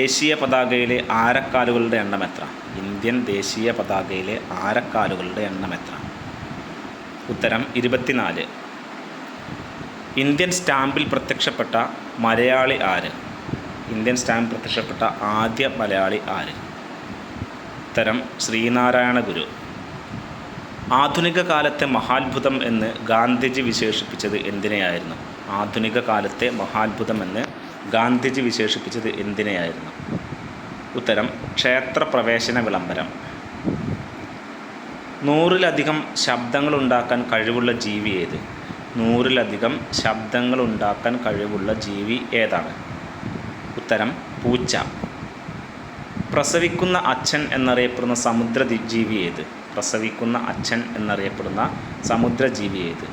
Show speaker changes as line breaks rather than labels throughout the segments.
ദേശീയ പതാകയിലെ ആരക്കാലുകളുടെ എണ്ണം എത്ര? ഇന്ത്യൻ ദേശീയ പതാകയിലെ ആരക്കാലുകളുടെ എണ്ണം എത്ര? ഉത്തരം ഇരുപത്തിനാല്. ഇന്ത്യൻ സ്റ്റാമ്പിൽ പ്രത്യക്ഷപ്പെട്ട മലയാളി ആര്? ഇന്ത്യൻ സ്റ്റാമ്പ് പ്രത്യക്ഷപ്പെട്ട ആദ്യ മലയാളി ആര്? ഉത്തരം ശ്രീനാരായണ ഗുരു. ആധുനിക കാലത്തെ മഹാത്ഭുതം എന്ന് ഗാന്ധിജി വിശേഷിപ്പിച്ചത് എന്തിനെയായിരുന്നു? ആധുനിക കാലത്തെ മഹാത്ഭുതം എന്ന് ഗാന്ധിജി വിശേഷിപ്പിച്ചത് എന്തിനെയായിരുന്നു? ഉത്തരം ക്ഷേത്രപ്രവേശന വിളംബരം. നൂറിലധികം ശബ്ദങ്ങൾ ഉണ്ടാക്കാൻ കഴിവുള്ള ജീവി ഏത്? നൂറിലധികം ശബ്ദങ്ങൾ ഉണ്ടാക്കാൻ കഴിവുള്ള ജീവി ഏതാണ്? ഉത്തരം പൂച്ച. പ്രസവിക്കുന്ന അച്ഛൻ എന്നറിയപ്പെടുന്ന സമുദ്ര ജീവി ഏത്? പ്രസവിക്കുന്ന അച്ഛൻ എന്നറിയപ്പെടുന്ന സമുദ്രജീവി ഏത്?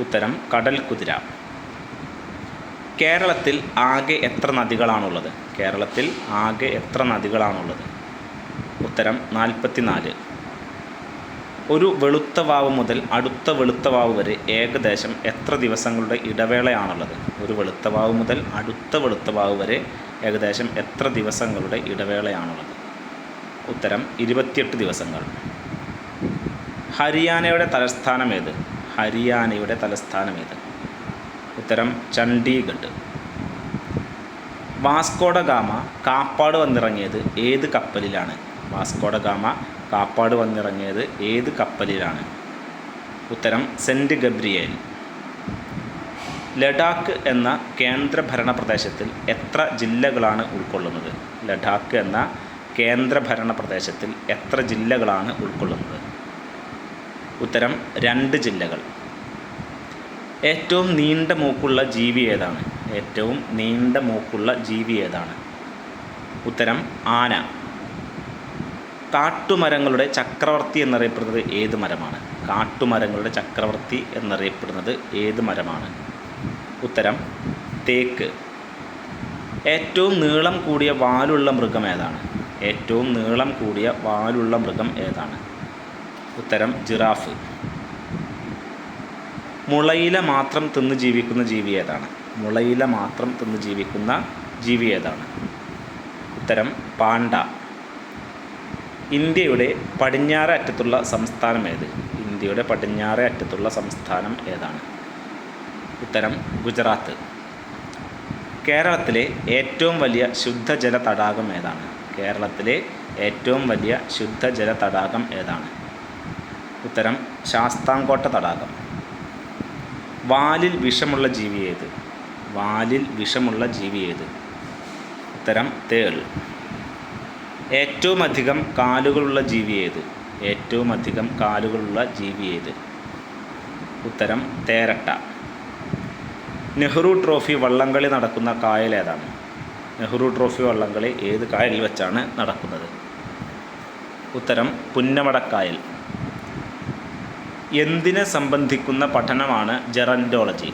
ഉത്തരം കടൽ കുതിര കേരളത്തിൽ ആകെ എത്ര നദികളാണുള്ളത്? കേരളത്തിൽ ആകെ എത്ര നദികളാണുള്ളത്? ഉത്തരം നാൽപ്പത്തിനാല്. ഒരു വെളുത്ത വാവ് മുതൽ അടുത്ത വെളുത്ത വാവ് വരെ ഏകദേശം എത്ര ദിവസങ്ങളുടെ ഇടവേളയാണുള്ളത്? ഒരു വെളുത്ത വാവ് മുതൽ അടുത്ത വെളുത്ത വാവ് വരെ ഏകദേശം എത്ര ദിവസങ്ങളുടെ ഇടവേളയാണുള്ളത്? ഉത്തരം ഇരുപത്തിയെട്ട് ദിവസങ്ങൾ. ഹരിയാനയുടെ തലസ്ഥാനം ഏത്? ഹരിയാനയുടെ തലസ്ഥാനം ഏത്? ഉത്തരം Chandigarh. Vasco da Gama Kappad വന്നിറങ്ങിയത് ഏത് കപ്പലിലാണ്? വാസ്കോഡ ഗാമ കാപ്പാട് വന്നിറങ്ങിയത് ഏത് കപ്പലിലാണ്? ഉത്തരം സെന്റ് ഗബ്രിയേൽ. ലഡാക്ക് എന്ന കേന്ദ്രഭരണ പ്രദേശത്തിൽ എത്ര ജില്ലകളാണ് ഉൾക്കൊള്ളുന്നത്? ലഡാക്ക് എന്ന കേന്ദ്രഭരണ പ്രദേശത്തിൽ എത്ര ജില്ലകളാണ് ഉൾക്കൊള്ളുന്നത്? ഉത്തരം രണ്ട് ജില്ലകൾ. ഏറ്റവും നീണ്ട മൂക്കുള്ള ജീവി ഏതാണ്? ഏറ്റവും നീണ്ട മൂക്കുള്ള ജീവി ഏതാണ്? ഉത്തരം ആന. കാട്ടുമരങ്ങളുടെ ചക്രവർത്തി എന്നറിയപ്പെടുന്നത് ഏത് മരമാണ്? കാട്ടുമരങ്ങളുടെ ചക്രവർത്തി എന്നറിയപ്പെടുന്നത് ഏത് മരമാണ്? ഉത്തരം തേക്ക്. ഏറ്റവും നീളം കൂടിയ വാലുള്ള മൃഗം ഏതാണ്? ഏറ്റവും നീളം കൂടിയ വാലുള്ള മൃഗം ഏതാണ്? ഉത്തരം ജിറാഫ്. മുളയില മാത്രം തിന്ന് ജീവിക്കുന്ന ജീവി ഏതാണ്? മുളയില മാത്രം തിന്ന് ജീവിക്കുന്ന ജീവി ഏതാണ്? ഉത്തരം പാണ്ട. ഇന്ത്യയുടെ പടിഞ്ഞാറ് അറ്റത്തുള്ള സംസ്ഥാനം ഏത്? ഇന്ത്യയുടെ പടിഞ്ഞാറ് അറ്റത്തുള്ള സംസ്ഥാനം ഏതാണ്? ഉത്തരം ഗുജറാത്ത്. കേരളത്തിലെ ഏറ്റവും വലിയ ശുദ്ധജല തടാകം ഏതാണ്? കേരളത്തിലെ ഏറ്റവും വലിയ ശുദ്ധജല തടാകം ഏതാണ്? ഉത്തരം ശാസ്താംകോട്ട തടാകം. വാലിൽ വിഷമുള്ള ജീവി ഏത്? വാലിൽ വിഷമുള്ള ജീവി ഏത്? ഉത്തരം തേൾ. ഏറ്റവും അധികം കാലുകളുള്ള ജീവി ഏത്? ഏറ്റവും അധികം കാലുകളുള്ള ജീവി ഏത്? ഉത്തരം തേരട്ട. നെഹ്റു ട്രോഫി വള്ളംകളി നടക്കുന്ന കായൽ ഏതാണ്? നെഹ്റു ട്രോഫി വള്ളംകളി ഏത് കായലിൽ വെച്ചാണ് നടക്കുന്നത്? ഉത്തരം പുന്നമടക്കായൽ എന്തിനെ സംബന്ധിക്കുന്ന പഠനമാണ് ജെറന്റോളജി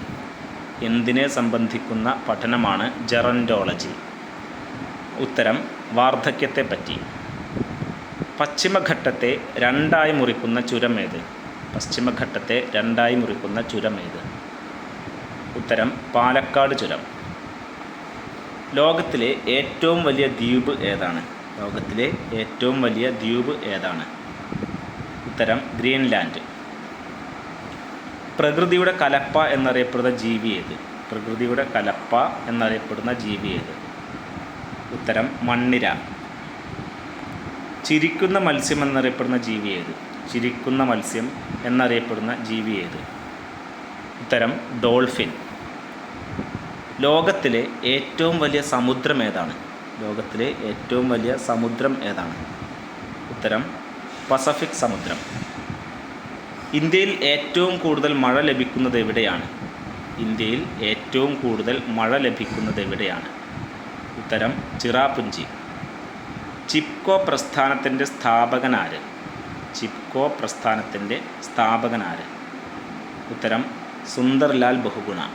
എന്തിനെ സംബന്ധിക്കുന്ന പഠനമാണ് ജെറന്റോളജി ഉത്തരം വാർദ്ധക്യത്തെ വാർദ്ധക്യത്തെപ്പറ്റി. പശ്ചിമഘട്ടത്തെ രണ്ടായി മുറിക്കുന്ന ചുരം ഏത്? പശ്ചിമഘട്ടത്തെ രണ്ടായി മുറിക്കുന്ന ചുരം ഏത്? ഉത്തരം പാലക്കാട് ചുരം. ലോകത്തിലെ ഏറ്റവും വലിയ ദ്വീപ് ഏതാണ്? ലോകത്തിലെ ഏറ്റവും വലിയ ദ്വീപ് ഏതാണ്? ഉത്തരം ഗ്രീൻലാൻഡ്. പ്രകൃതിയുടെ കലപ്പ എന്നറിയപ്പെടുന്ന ജീവി ഏത്? പ്രകൃതിയുടെ കലപ്പ എന്നറിയപ്പെടുന്ന ജീവി ഏത്? ഉത്തരം മണ്ണിര. ചിരിക്കുന്ന മത്സ്യം എന്നറിയപ്പെടുന്ന ജീവി ഏത്? ചിരിക്കുന്ന മത്സ്യം എന്നറിയപ്പെടുന്ന ജീവി ഏത്? ഉത്തരം ഡോൾഫിൻ. ലോകത്തിലെ ഏറ്റവും വലിയ സമുദ്രം ഏതാണ്? ലോകത്തിലെ ഏറ്റവും വലിയ സമുദ്രം ഏതാണ്? ഉത്തരം പസഫിക് സമുദ്രം. ഇന്ത്യയിൽ ഏറ്റവും കൂടുതൽ മഴ ലഭിക്കുന്നത് എവിടെയാണ്? ഇന്ത്യയിൽ ഏറ്റവും കൂടുതൽ മഴ ലഭിക്കുന്നത് എവിടെയാണ്? ഉത്തരം ചിറാപുഞ്ചി. ചിപ്കോ പ്രസ്ഥാനത്തിന്റെ സ്ഥാപകനാര് ചിപ്കോ പ്രസ്ഥാനത്തിന്റെ സ്ഥാപകനാര് ഉത്തരം സുന്ദർലാൽ ബഹുഗുണ.